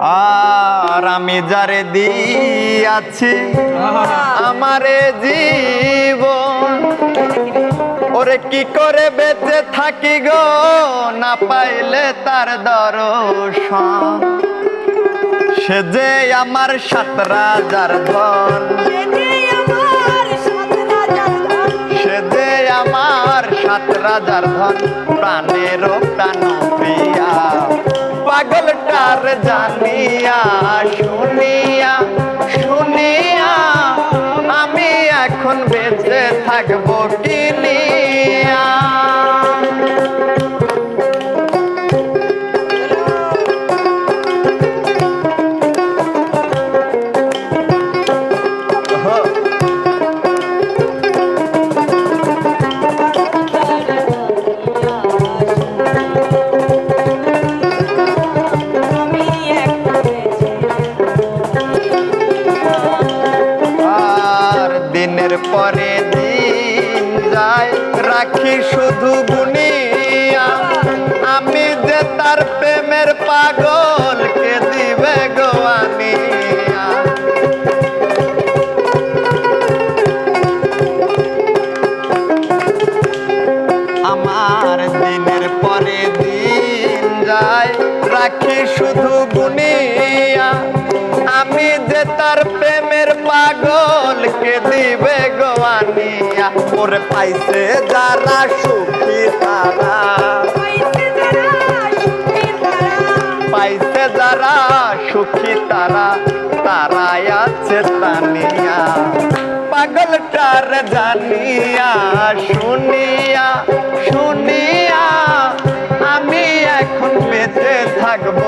আর আমি যারে দিয়াছি, আমারে জীবন। ওরে কি করে বেঁচে থাকি গো? না পাইলে তার দর্শন। সে যে আমার সাত রাজার ধন। সাত রাজার ধন, প্রাণের প্রাণ প্রিয়া। পাগলটার জানিয়া, শুনিয়া শুনিয়া, আমি এখন বেঁচে থাকব কিনিয়া যে তার প্রেমের পাগল, কে দিবে গোয়ানিয়া আমার দিনের পরে দিন যায়, রাখি শুধু গুনিয়া। আমি যে তার প্রেমের পাগল, কে দিবে গোয়ানিয়া ওরে পাইছে যারা সুখী তারা। তারা তারাই আছে তানিয়া। পাগলটার জানিয়া শুনিয়া শুনিয়া আমি এখন বেঁচে থাকব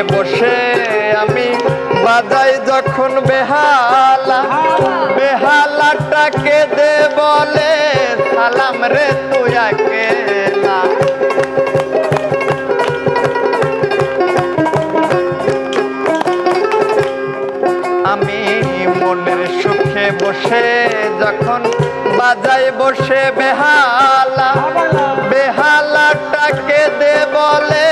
সুখে বসে আমি বাজাই যখন বেহালা, বেহালাটাকে দে বলে, সালাম রে তুই আকেলা আমি মনের সুখে বসে যখন বাজাই বসে বেহালা, বেহালাটাকে দে বলে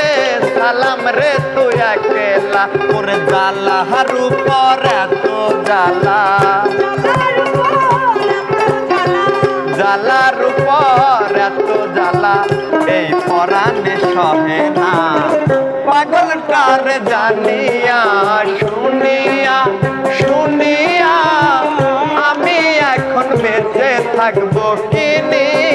সালাম রে তুই একেলা। ওরে জ্বালা হারু পর এত জ্বালা। জ্বালার উপর এত জ্বালা, এই পরাণে সহে না। পাগলটার জানিয়া শুনিয়া শুনিয়া আমি এখন বেঁচে থাকব কিনিয়া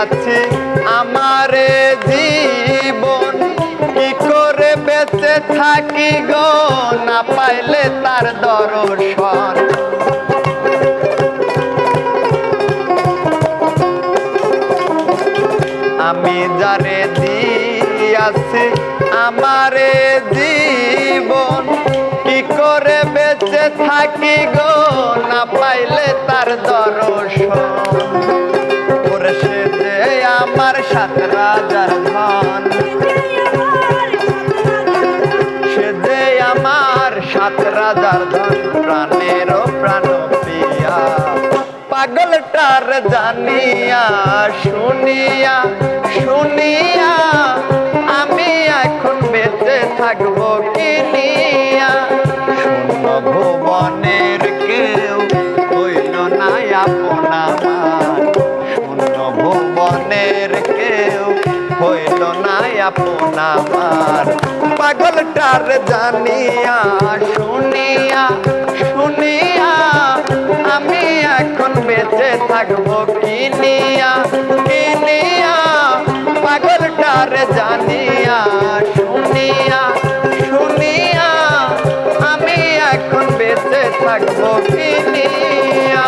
দিয়াছি আমারে জীবন। কি করে বেঁচে থাকি গো? না পাইলে তার দর্শন। আমি যারে দিয়াছি আমারে জীবন। কি করে বেঁচে থাকি গো? না পাইলে তার দর্শন। সাত রাজার ধন। সে যে আমার সাত রাজার ধন প্রাণের প্রাণ পিয়া পাগলটার জানিয়া, শুনিয়া শুনিয়া, আমি এখন বেঁচে থাকব কিনিয়া আপন আমার পাগলটার জানিয়া, শুনিয়া শুনিয়া, আমি এখন বেঁচে থাকব কিনিয়া কিনিয়া পাগলটার জানিয়া, শুনিয়া শুনিয়া, আমি এখন বেঁচে থাকব কিনিয়া